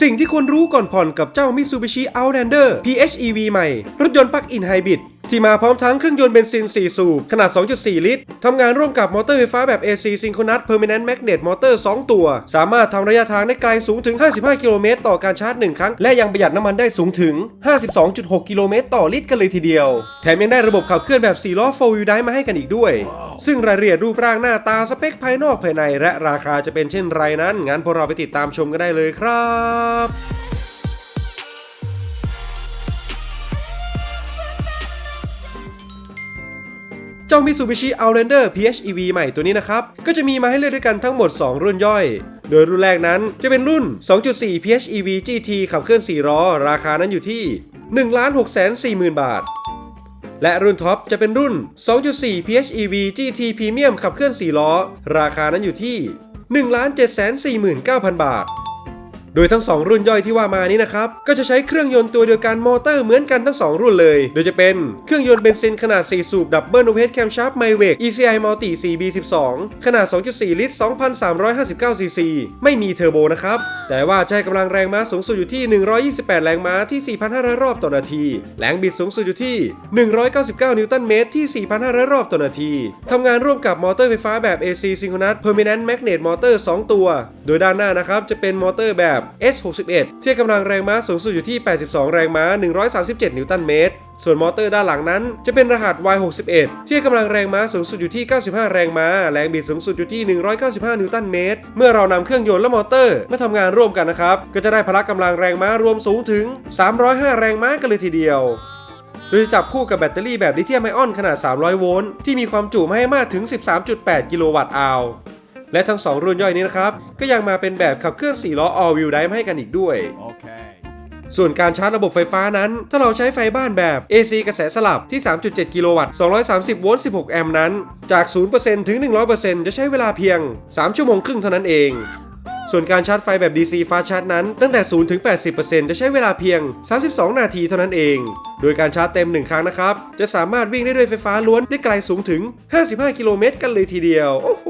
สิ่งที่ควรรู้ก่อนผ่อนกับเจ้า Mitsubishi Outlander PHEV ใหม่ รถยนต์ปลั๊กอินไฮบริด ที่มาพร้อมทั้งเครื่องยนต์เบนซิน 4 สูบ ขนาด 2.4 ลิตร ทำงานร่วมกับมอเตอร์ไฟฟ้าแบบ AC Synchronous Permanent Magnet Motor 2 ตัว สามารถทำระยะทางได้ไกลสูงถึง 55 กิโลเมตรต่อการชาร์จ 1 ครั้ง และยังประหยัดน้ำมันได้สูงถึง 52.6 กิโลเมตรต่อลิตรกันเลยทีเดียว แถมยังได้ระบบขับเคลื่อนแบบ 4 ล้อ 4 wheel drive มาให้กันอีกด้วย ซึ่งรายละเอียดรูปร่างหน้าตาสเปคภายนอกภายใน และราคาจะเป็นเช่นไรนั้นงั้นพวกเราไปติดตามชมกันได้เลยครับ เจ้า Mitsubishi Outlander PHEV ใหม่ตัวนี้นะครับ ก็จะมีมาให้เลือกด้วยกันทั้งหมด 2 รุ่นย่อย โดยรุ่นแรกนั้นจะเป็นรุ่น 2.4 PHEV GT ขับเคลื่อน 4 ล้อ ราคานั้นอยู่ที่ 1,640,000 บาท และรุ่นท็อปจะเป็นรุ่น 2.4 PHEV GT Premium ขับเคลื่อน 4 ล้อ ราคานั้นอยู่ที่ 1,749,000 บาท โดยทั้ง 2 รุ่นย่อยที่ว่ามานี้นะครับ ก็จะใช้เครื่องยนต์ตัวเดียวกันมอเตอร์เหมือนกันทั้ง 2 รุ่นเลย โดยจะเป็นเครื่องยนต์เบนซินขนาด 4 สูบดับเบิลโอเพสแคมชาร์ปไมเวก ECI Multi CB12 ขนาด 2.4 ลิตร 2,359 ซีซี ไม่มีเทอร์โบนะครับ แต่ว่าให้กำลังแรงม้าสูงสุดอยู่ที่ 128 แรงม้าที่ 4,500 รอบต่อนาที แรงบิดสูงสุดอยู่ที่ 199 นิวตันเมตรที่ 4,500 รอบต่อนาทีทำงานร่วมกับมอเตอร์ไฟฟ้าแบบ AC Synchronous Permanent Magnet Motor 2 ตัว โดยด้านหน้านะครับจะเป็นมอเตอร์แบบ S61 ที่กำลังแรงม้าสูงสุดอยู่ที่ 82 แรงม้า 137 นิวตันเมตร ส่วนมอเตอร์ด้านหลังนั้น จะเป็นรหัส Y61 ที่กำลังแรงม้าสูงสุดอยู่ที่ 95 แรงม้า แรงบิดสูงสุดอยู่ที่ 195 นิวตันเมตร เมื่อเรานำเครื่องยนต์และมอเตอร์มาทำงานร่วมกันนะครับ ก็จะได้พละกำลังแรงม้ารวมสูงถึง 305 แรงม้ากันเลยทีเดียวโดยจับคู่กับแบตเตอรี่แบบลิเธียมไอออนขนาด 300 โวลต์ ที่มีความจุไมาให้มากถึง 13.8 กิโลวัตต์อาว และทั้ง 2 รุ่นย่อยนี้นะครับ ก็ยังมาเป็นแบบขับเคลื่อน 4 ล้อ all wheel drive มาให้กันอีกด้วย Okay. ส่วนการชาร์จระบบไฟฟ้านั้น ถ้าเราใช้ไฟบ้านแบบ AC กระแสสลับที่ 3.7 กิโลวัตต์ 230 โวลต์ 16 แอมป์นั้น จาก 0%ถึง 100%จะใช้เวลาเพียง 3 ชั่วโมงครึ่งเท่านั้นเอง ส่วนการชาร์จไฟแบบ DC Fast Charge นั้นตั้งแต่ 0 ถึง 80%จะใช้เวลาเพียง 32 นาทีเท่านั้นเอง โดยการชาร์จเต็ม 1 ครั้งนะครับ จะสามารถวิ่งได้ด้วยไฟฟ้าล้วนได้ไกลสูงถึง 55 กิโลเมตรกันเลยทีเดียว โอ้โห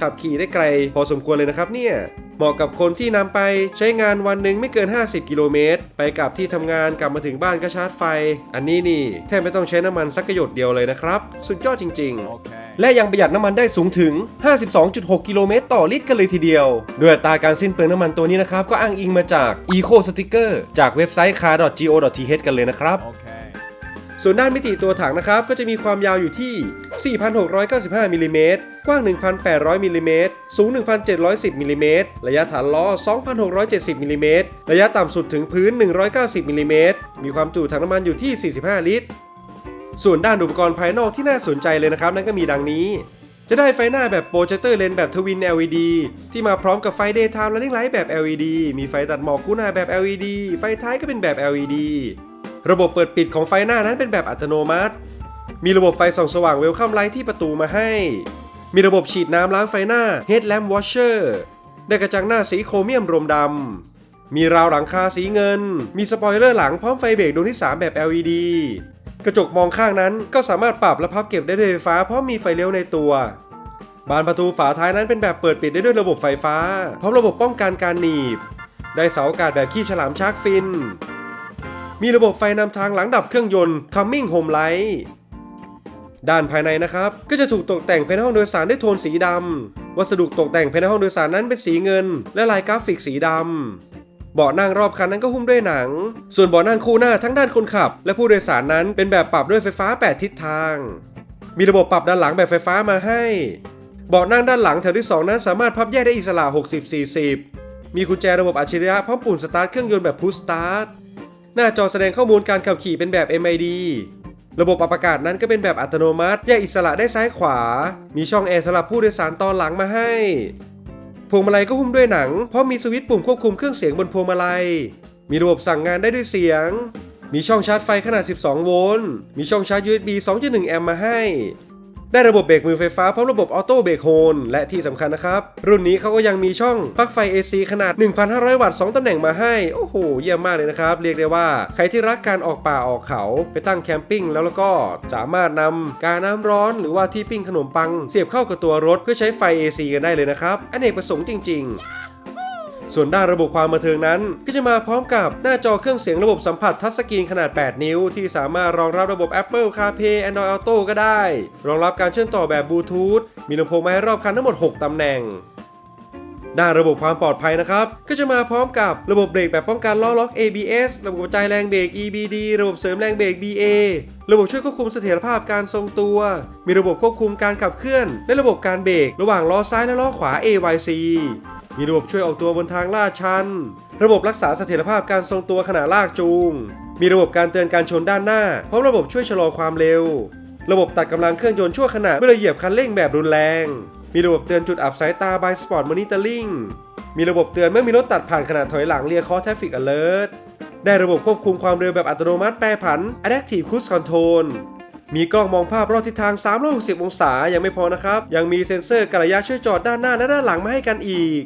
ขับขี่ได้ไกล พอสมควรเลยนะครับเนี่ย เหมาะกับคนที่นำไปใช้งานวันหนึ่งไม่เกิน 50 กิโลเมตร ไปกับที่ทำงานกลับมาถึงบ้านก็ชาร์จไฟ อันนี้นี่แทบไม่ต้องใช้น้ำมันสักกระหยดเดียวเลยนะครับ สุดยอดจริง ๆ Okay. และยังประหยัดน้ำมันได้สูงถึง 52.6 กิโลเมตรต่อลิตรกันเลยทีเดียว โดยอัตราการสิ้นเปลืองน้ำมันตัวนี้นะครับ ก็อ้างอิงมาจาก Eco Sticker จากเว็บไซต์ car.go.th กันเลยนะครับ Okay. ส่วนด้านมิติตัวถังนะครับก็จะมีความยาวอยู่ที่ 4,695มิลลิเมตรกว้าง 1,800มิลลิเมตรสูง 1,710มิลลิเมตรระยะฐานล้อ 2,670มิลลิเมตรระยะต่ำสุดถึงพื้น 190มิลลิเมตรมีความจุถังน้ำมันอยู่ที่ 45 ลิตร ส่วนด้านอุปกรณ์ภายนอกที่น่าสนใจเลยนะครับ นั่นก็มีดังนี้ จะได้ไฟหน้าแบบโปรเจคเตอร์เลนส์แบบทวิน LED ที่มาพร้อมกับไฟ Daytime Running Light แบบ LED มีไฟตัดหมอกคู่หน้าแบบ LED ไฟท้ายก็เป็นแบบ LED ระบบเปิดปิดของไฟหน้านั้นเป็นแบบอัตโนมัติ มีระบบไฟส่องสว่างเวลคัมไลท์ที่ประตูมาให้ มีระบบฉีดน้ำล้างไฟหน้า Headlamp Washer ได้กระจังหน้าสีโครเมียมรมดำ มีราวหลังคาสีเงิน มีสปอยเลอร์หลังพร้อมไฟเบรกดวงที่ 3 แบบ LED กระจกมองข้างนั้นก็สามารถปรับและพับเก็บได้ด้วยไฟฟ้าเพราะมีไฟเลี้ยวในตัวบานประตูฝาท้ายนั้นเป็นแบบเปิดปิดได้ด้วยระบบไฟฟ้า พร้อมระบบป้องกันการหนีบ ได้เสาอากาศแบบคีบฉลามชาร์กฟิน มีระบบไฟนำทางหลังดับเครื่องยนต์ Coming Home Light ด้านภายในนะครับ ก็จะถูกตกแต่งภายในห้องโดยสารด้วยโทนสีดำวัสดุตกแต่งภายในห้องโดยสารนั้นเป็นสีเงิน และลายกราฟิกสีดำเบาะนั่งรอบคันนั้นก็หุ้มด้วยหนัง ส่วนเบาะนั่งคู่หน้าทั้งด้านคนขับ และผู้โดยสารนั้นเป็นแบบปรับด้วยไฟฟ้า 8 ทิศทาง มีระบบปรับด้านหลังแบบไฟฟ้ามาให้เบาะนั่งด้านหลังแถวที่ 2 นั้นสามารถพับแยกได้อิสระ 60-40 มีกุญแจระบบอัจฉริยะพร้อมปุ่มสตาร์ทเครื่องยนต์แบบ Push Start หน้าจอแสดงข้อมูลการขับขี่เป็นแบบ MID ระบบปรับอากาศนั้นก็เป็นแบบอัตโนมัติ แยกอิสระได้ซ้ายขวา มีช่องแอร์สำหรับผู้โดยสารตอนหลังมาให้ พวงมาลัยก็หุ้มด้วยหนัง เพราะมีสวิตช์ปุ่มควบคุมเครื่องเสียงบนพวงมาลัย มีระบบสั่งงานได้ด้วยเสียง มีช่องชาร์จไฟขนาด 12 โวลต์ มีช่องชาร์จ USB 2.1 แอมป์มาให้ ได้ระบบเบรกมือไฟฟ้าพร้อมระบบออโต้เบรกโฮลและที่สำคัญนะครับ รุ่นนี้เขาก็ยังมีช่องปลั๊กไฟ AC ขนาด 1,500 วัตต์ 2ตำแหน่งมาให้ โอ้โห เยี่ยมมากเลยนะครับ เรียกได้ว่า ใครที่รักการออกป่าออกเขา ไปตั้งแคมปิ้งแล้วแล้วก็สามารถนำกาน้ำร้อน หรือว่าที่ปิ้งขนมปัง เสียบเข้ากับตัวรถเพื่อใช้ไฟ AC กันได้เลยนะครับ อเนกประสงค์จริง ๆ ส่วนด้านระบบความบันเทิงนั้น ก็จะมาพร้อมกับหน้าจอเครื่องเสียงระบบสัมผัสทัชสกรีนขนาด 8 นิ้ว ที่สามารถรองรับระบบ Apple CarPlay Android Auto ก็ได้ รองรับการเชื่อมต่อแบบบลูทูธมีลำโพงมาให้รอบคันทั้งหมด 6 ตำแหน่งด้านระบบความปลอดภัยนะครับ ก็จะมาพร้อมกับระบบเบรกแบบป้องกันล้อล็อก ABS ระบบกระจายแรงเบรก EBD ระบบเสริมแรงเบรก BA ระบบช่วยควบคุมเสถียรภาพการทรงตัว มีระบบควบคุมการขับเคลื่อน และระบบการเบรกระหว่างล้อซ้ายและล้อขวา AYC มีระบบช่วยออกตัวบนทางลาดชัน ระบบรักษาเสถียรภาพการทรงตัวขณะลากจูง มีระบบการเตือนการชนด้านหน้า พร้อมระบบช่วยชะลอความเร็ว ระบบตัดกำลังเครื่องยนต์ชั่วขณะเมื่อเหยียบคันเร่งแบบรุนแรง มีระบบเตือนจุดอับสายตา by Sport Monitoring มีระบบเตือนเมื่อมีรถตัดผ่านขณะถอยหลังเรียคอ Traffic Alert ได้ระบบควบคุมความเร็วแบบอัตโนมัติแปรผัน Adaptive Cruise Control มีกล้องมองภาพรอบทิศทาง 360 องศา ยังไม่พอนะครับ ยังมีเซ็นเซอร์กระยะช่วยจอดด้านหน้าและด้านหลังมาให้กันอีก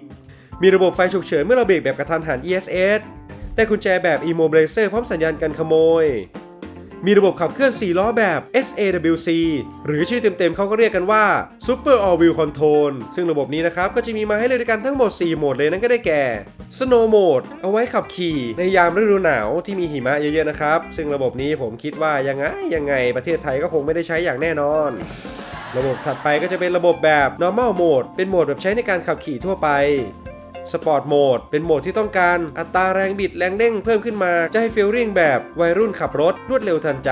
มีระบบไฟฉุกเฉินเมื่อเราเบรกแบบกระทันหัน ESS ได้กุญแจแบบ Immobilizer พร้อมสัญญาณกันขโมย มีระบบขับเคลื่อน 4 ล้อแบบ SAWC หรือชื่อเต็มๆเขาก็เรียกกันว่า Super All Wheel Control ซึ่งระบบนี้นะครับ ก็จะมีมาให้เลือกด้วยกันทั้งหมด 4 โหมดเลยนั่นก็ได้แก่ Snow Mode เอาไว้ขับขี่ในยามฤดูหนาวที่มีหิมะเยอะๆนะครับ ซึ่งระบบนี้ผมคิดว่ายังไงยังไงประเทศไทยก็คงไม่ได้ใช้อย่างแน่นอนระบบถัดไปก็จะเป็นระบบแบบ normal mode เป็นโหมดแบบใช้ในการขับขี่ทั่วไป สปอร์ตโหมดเป็นโหมดที่ต้องการอัตราแรงบิดแรงเด้งเพิ่มขึ้นมา จะให้ฟีลลิ่งแบบวัยรุ่นขับรถรวดเร็วทันใจ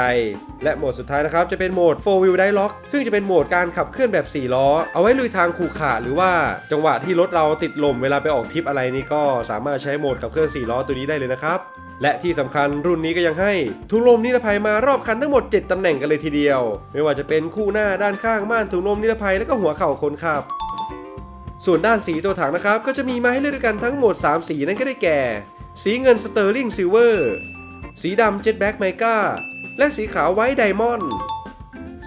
และโหมดสุดท้ายนะครับจะเป็นโหมด 4 wheel drive lock ซึ่งจะเป็นโหมดการขับเคลื่อนแบบ 4 ล้อ เอาไว้ลุยทางขู่ขาหรือว่าจังหวะที่รถเราติดลมเวลาไปออกทริปอะไรนี่ก็สามารถใช้โหมดขับเคลื่อน 4 ล้อตัวนี้ได้เลยนะครับและที่สำคัญรุ่นนี้ก็ยังให้ ถุงลมนิรภัยมารอบคันทั้งหมด 7ตำแหน่งกันเลยทีเดียว ไม่ว่าจะเป็นคู่หน้าด้านข้างม่านถุงลมนิรภัยและก็หัวเข่าคนขับ ส่วนด้านสีตัวถังนะครับ ก็จะมีมาให้เลือกด้วยกันทั้งหมด 3 สีนั่นก็ได้แก่ สีเงินสเตอร์ลิงซิลเวอร์สีดำเจ็ t แบ็กไมกาและสีขาวไวท์ไดมอนด์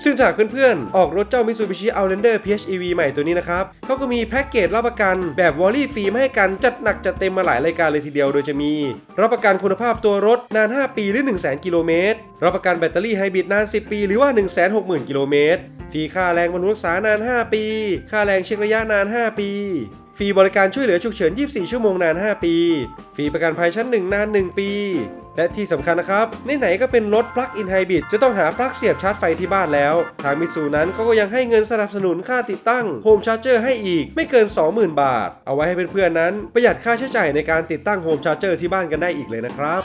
ซึ่งจากเพื่อนๆ ออกรถเจ้า Mitsubishi Outlander PHEV ใหม่ตัวนี้นะครับเขาก็มีแพ็กเกจรับประกันแบบวอลลี่ฟรีมาให้กันจัดหนักจัดเต็มมาหลายรายการเลยทีเดียวโดยจะมี รับประกันคุณภาพตัวรถนาน 5 ปีหรือ 1 0 0 0 0 0 กิโลเมตร รับประกันแบตเตอรี่ไฮบริดนาน 10 ปีหรือว่า 160,000 กิโลเมตร ฟรีค่าแรงบำรุงรักษานาน 5 ปี ค่าแรงเช็คระยะนาน 5 ปี ฟรีบริการช่วยเหลือฉุกเฉิน 24 ชั่วโมงนาน 5 ปี ฟรีประกันภัยชั้น 1 นาน 1 ปี และที่สำคัญนะครับไหนๆก็เป็นรถ Plug-in Hybrid จะต้องหาปลั๊กเสียบชาร์จไฟที่บ้านแล้ว ทางมิตซูนั้นเขาก็ยังให้เงินสนับสนุนค่าติดตั้งโฮมชาร์เจอร์ให้อีกไม่เกิน 20,000 บาท เอาไว้ให้เพื่อนๆนั้น ประหยัดค่าใช้จ่ายในการติดตั้งโฮมชาร์เจอร์ที่บ้านกันได้อีกเลยนะครับ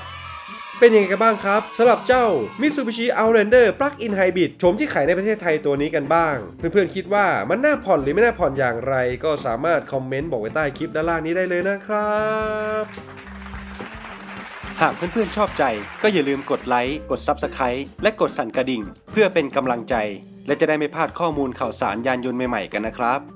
เป็นยังไงกันบ้างครับสำหรับเจ้า Mitsubishi Outlander Plug-in Hybrid โฉมที่ขายในประเทศไทยตัวนี้กันบ้าง เพื่อนๆคิดว่ามันน่าผ่อนหรือไม่น่าผ่อนอย่างไร ก็สามารถคอมเมนต์บอกไว้ใต้คลิปด้านล่างนี้ได้เลยนะครับ หากเพื่อนๆชอบใจก็อย่าลืมกดไลค์กด Subscribe และกดสั่นกระดิ่ง เพื่อเป็นกำลังใจ และจะได้ไม่พลาดข้อมูลข่าวสารยานยนต์ใหม่ๆกันนะครับ